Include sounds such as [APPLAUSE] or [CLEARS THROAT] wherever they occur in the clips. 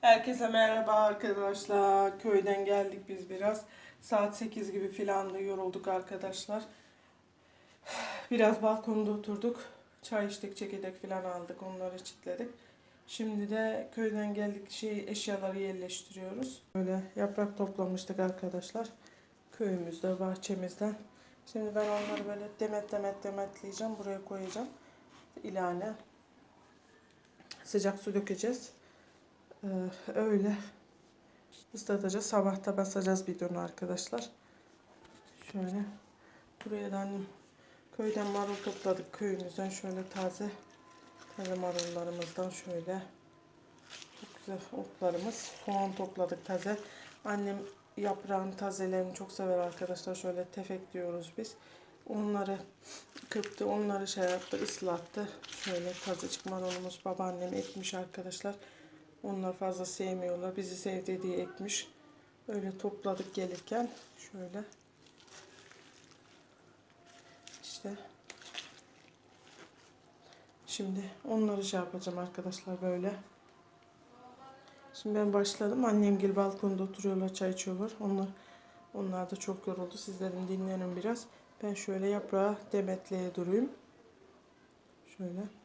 Herkese merhaba arkadaşlar. Köyden geldik biz biraz. Saat 8 gibi filan da yorulduk arkadaşlar. Biraz balkonda oturduk. Çay içtik, çekirdek filan aldık. Onları çitledik. Şimdi de köyden geldik şey eşyaları yerleştiriyoruz. Böyle yaprak toplamıştık arkadaşlar. Köyümüzde, bahçemizden. Şimdi ben onları böyle demet demet demetleyeceğim. Buraya koyacağım. İlane. Sıcak su dökeceğiz. Ee, öyle ıslatacağız. Sabahta basacağız bidonu arkadaşlar. Şöyle. Buraya da annem köyden marul topladık. Köyümüzden şöyle taze taze marullarımızdan şöyle çok güzel otlarımız. Soğan topladık taze. Annem yaprağın tazelerini çok sever arkadaşlar. Şöyle tefek diyoruz biz. Onları kırptı, onları şey yaptı, ıslattı. Şöyle tazecik marulumuz babaannem ekmiş arkadaşlar. Onlar fazla sevmiyorlar. Bizi sevdi diye ekmiş. Öyle topladık gelirken. Şöyle. İşte. Şimdi onları şey yapacağım arkadaşlar böyle. Şimdi ben başladım. Annem gel balkonda oturuyorlar, çay içiyorlar. Onlar onlar da çok yoruldu. Sizlerin dinlenin biraz. Ben şöyle yaprağı demetleye durayım. Şöyle.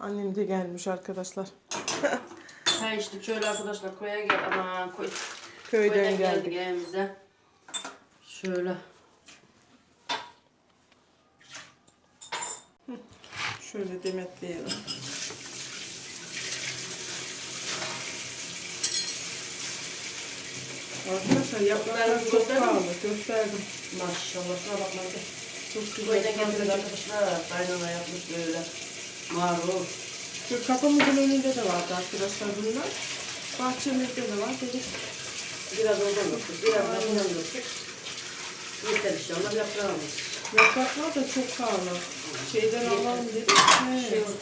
Annem de gelmiş arkadaşlar. Ha işte şöyle arkadaşlar koya gel ama koy. Köyden koydan geldik. evimize. Şöyle. Şöyle demetleyelim. Arkadaşlar yapraklar çok pahalı. Gösterdim. Maşallah şuna bak lan. Çok güzel. Koydan geldik arkadaşlar. Kaynana yapmış böyle. Marul. Şu kapımızın önünde de vardı arkadaşlar bunlar. Bahçemizde de var. Dedik Biraz oradan döktük. Biraz da buradan döktük. Yeter onlar yaprağımız. yapraklar da çok pahalı. Şeyden alalım dedik. Şey olsun.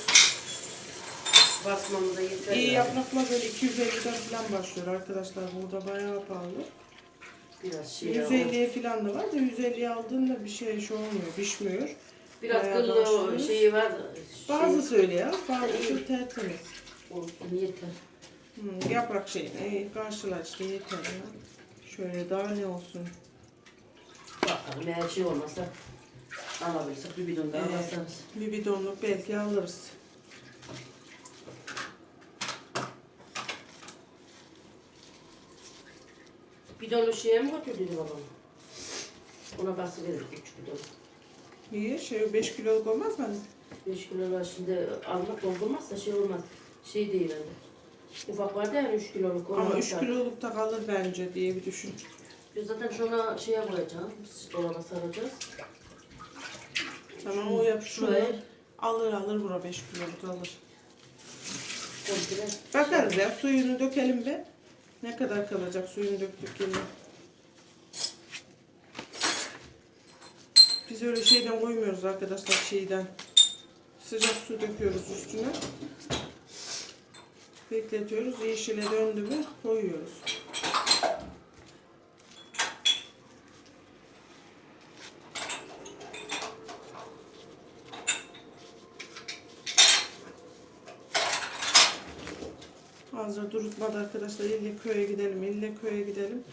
Basmamıza yeter. İyi yani. yapraklar böyle 250'den falan başlıyor arkadaşlar. Burada bayağı pahalı. Biraz şey alalım. 150'ye falan da var da 150'ye aldığında bir şey şey olmuyor, pişmiyor. Biraz Bayağı kıllı başlıyoruz. şeyi var. Bazı Şey, söylüyor, bazısı tertemiz. olsun yeter. Hmm, yaprak şeyine e, karşılar işte yeter ya. Şöyle daha ne olsun. Bakalım eğer şey olmazsa alabilirsek bir bidon daha Evet. basarız. Bir bidonluk belki alırız. Bidonu şeye mi götürdü babam? Ona bası verir küçük bidon. Niye? Şey 5 kiloluk olmaz mı? 5 kilolar şimdi almak doldurmazsa şey olmaz. Şey değil hani. Ufak vardı yani 3 kiloluk. Ama 3 basar. kiloluk da kalır bence diye bir düşün. Biz zaten şuna şeye koyacağız. Dolaba saracağız. Tamam o yap şunu. Şuraya Alır alır bura 5 kiloluk alır. Bakarız ya suyunu dökelim be. Ne kadar kalacak suyunu döktük yine. Biz öyle şeyden koymuyoruz arkadaşlar şeyden. Sıcak su döküyoruz üstüne. Bekletiyoruz. Yeşile döndü mü koyuyoruz. Fazla durutmadı arkadaşlar. İlle köye gidelim, ille köye gidelim.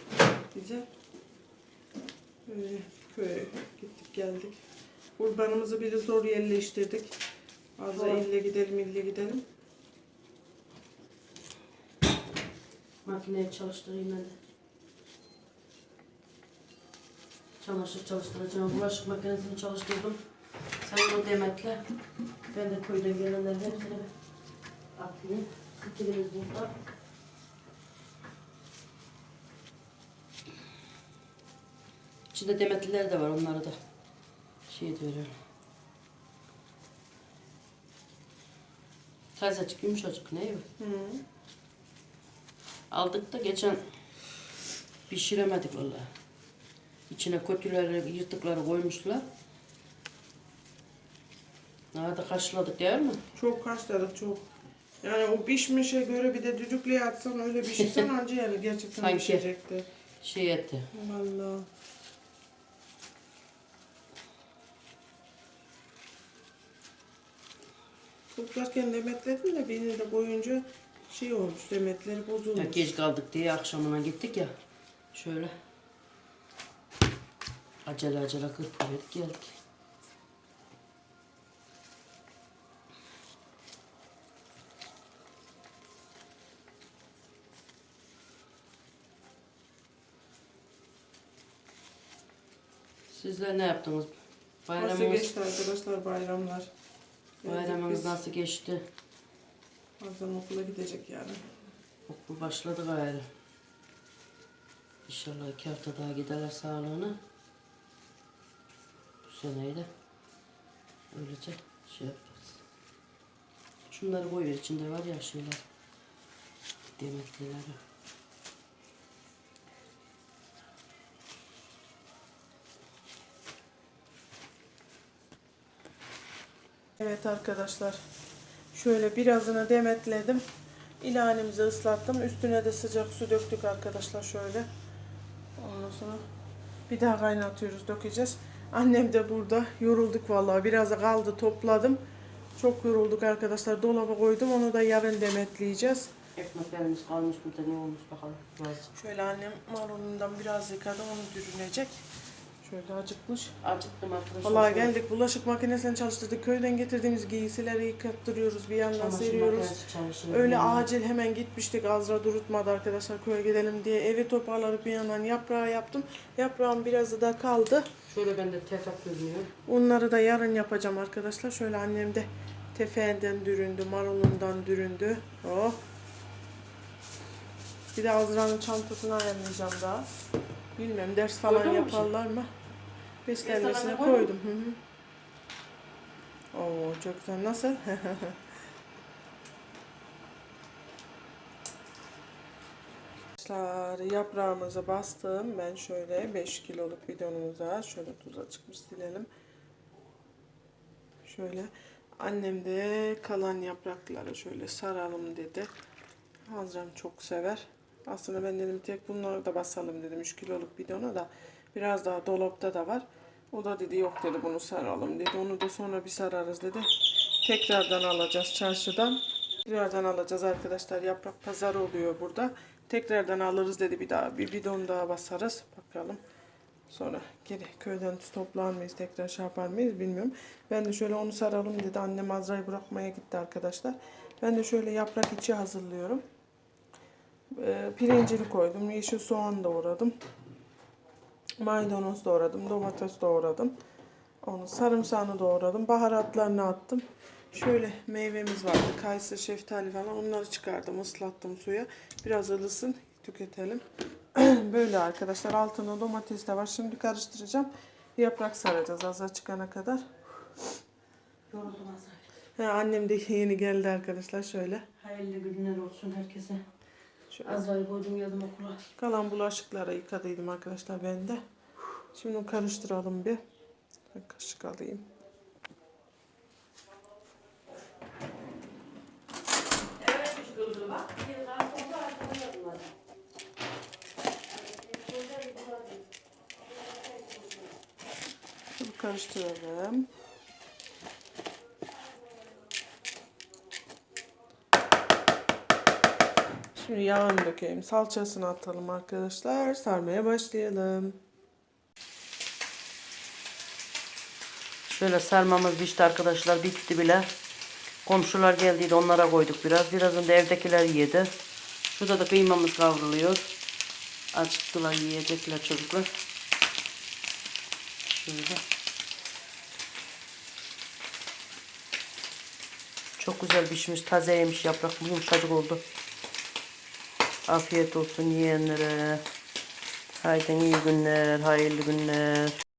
Bize böyle köye gittik geldik. Kurbanımızı bir de zor yerleştirdik. Fazla Zor. ille gidelim, ille gidelim. Makineyi çalıştırayım hadi. Çamaşır çalıştıracağım. Bulaşık makinesini çalıştırdım. Sen onu demetle. Ben de köyden gelenlerin hepsini atayım. Stilimiz burada. İçinde demetliler de var. Onları da şey diyorum. Tazecik yumuşacık ne? Hı. Aldık da geçen pişiremedik vallahi. İçine kötüleri, yırtıkları koymuşlar. Da karşıladık değil mi? Çok kaçladık çok. Yani o pişmişe göre bir de düdüklüye atsan öyle pişirsen [LAUGHS] anca yani gerçekten Sanki. pişecekti. Şey etti. Vallahi. Toplarken demetledim de beni de boyunca şey olmuş demetleri bozulmuş. Ya geç kaldık diye akşamına gittik ya. Şöyle. Acele acele kırpıverdik geldik. Sizler ne yaptınız? Nasıl Bayramınız, geçti arkadaşlar bayramlar? Bayramınız nasıl geçti? Bazen okula gidecek yani. Okul başladı gayrı. İnşallah iki hafta daha giderler sağlığına. Bu seneyi de öylece şey yaparız. Şunları koyuyor içinde var ya şeyler. Demetlileri. Evet arkadaşlar. Şöyle birazını demetledim. İlanimizi ıslattım. Üstüne de sıcak su döktük arkadaşlar şöyle. Ondan sonra bir daha kaynatıyoruz, dökeceğiz. Annem de burada. Yorulduk vallahi. Biraz kaldı topladım. Çok yorulduk arkadaşlar. Dolaba koydum. Onu da yarın demetleyeceğiz. Ekmeklerimiz kalmış burada ne olmuş bakalım. Şöyle annem marulundan biraz yıkadı. Onu dürünecek. Şöyle acıkmış. Acıktım arkadaşlar. Vallahi geldik bulaşık makinesini çalıştırdık. Köyden getirdiğimiz giysileri yıkattırıyoruz. Bir yandan Çamaşır seriyoruz. makinesi çalışıyor. Öyle Yani. acil hemen gitmiştik. Azra durutmadı arkadaşlar köye gidelim diye. Evi toparlayıp bir yandan yaprağı yaptım. Yaprağın birazı da kaldı. Şöyle bende tefek görünüyor. Onları da yarın yapacağım arkadaşlar. Şöyle annem de tefeğinden düründü, marulundan düründü. Oh. Bir de Azra'nın çantasını ayarlayacağım daha. Bilmem ders falan Koydun mu şey? yaparlar mı? Beslenmesine koydum. Hı hı. Oo çok güzel. Nasıl? [LAUGHS] Arkadaşlar yaprağımızı bastım. Ben şöyle 5 kiloluk bidonumuza şöyle tuza çıkmış silelim. Şöyle annem de kalan yaprakları şöyle saralım dedi. Hazrem çok sever. Aslında ben dedim tek bunları da basalım dedim 3 kiloluk bidona da biraz daha dolapta da var. O da dedi yok dedi bunu saralım dedi. Onu da sonra bir sararız dedi. Tekrardan alacağız çarşıdan. Tekrardan alacağız arkadaşlar. Yaprak pazarı oluyor burada. Tekrardan alırız dedi bir daha. Bir bidon daha basarız. Bakalım. Sonra geri köyden toplar mıyız tekrar şey yapar mıyız bilmiyorum. Ben de şöyle onu saralım dedi. Annem Azra'yı bırakmaya gitti arkadaşlar. Ben de şöyle yaprak içi hazırlıyorum. Ee, pirincini koydum. Yeşil soğan doğradım. Maydanoz doğradım. Domates doğradım. Onu sarımsağını doğradım. Baharatlarını attım. Şöyle meyvemiz vardı. Kayısı, şeftali falan. Onları çıkardım. ıslattım suya. Biraz ılısın. Tüketelim. [CLEARS THROAT] Böyle arkadaşlar. Altında domates de var. Şimdi karıştıracağım. Yaprak saracağız azar çıkana kadar. Yoruldum. Ha, annem de yeni geldi arkadaşlar. Şöyle. Hayırlı günler olsun herkese. Şöyle. Azrail koydum yazdım okula. Kalan bulaşıkları yıkadıydım arkadaşlar ben de. Şimdi karıştıralım bir. Ben kaşık alayım. Evet, üç güldür bak. Bir daha sonra arkadan yazdılar. Şimdi karıştıralım. Şimdi yağını dökelim. Salçasını atalım arkadaşlar. Sarmaya başlayalım. Şöyle sarmamız pişti arkadaşlar. Bitti bile. Komşular geldiydi onlara koyduk biraz. Birazını da evdekiler yedi. Şurada da kıymamız kavruluyor. Acıktılar yiyecekler çocuklar. Şöyle. Çok güzel pişmiş. Tazeymiş yaprak. Yumuşacık oldu. Afiyet olsun yiyenlere. Haydi iyi günler, hayırlı günler.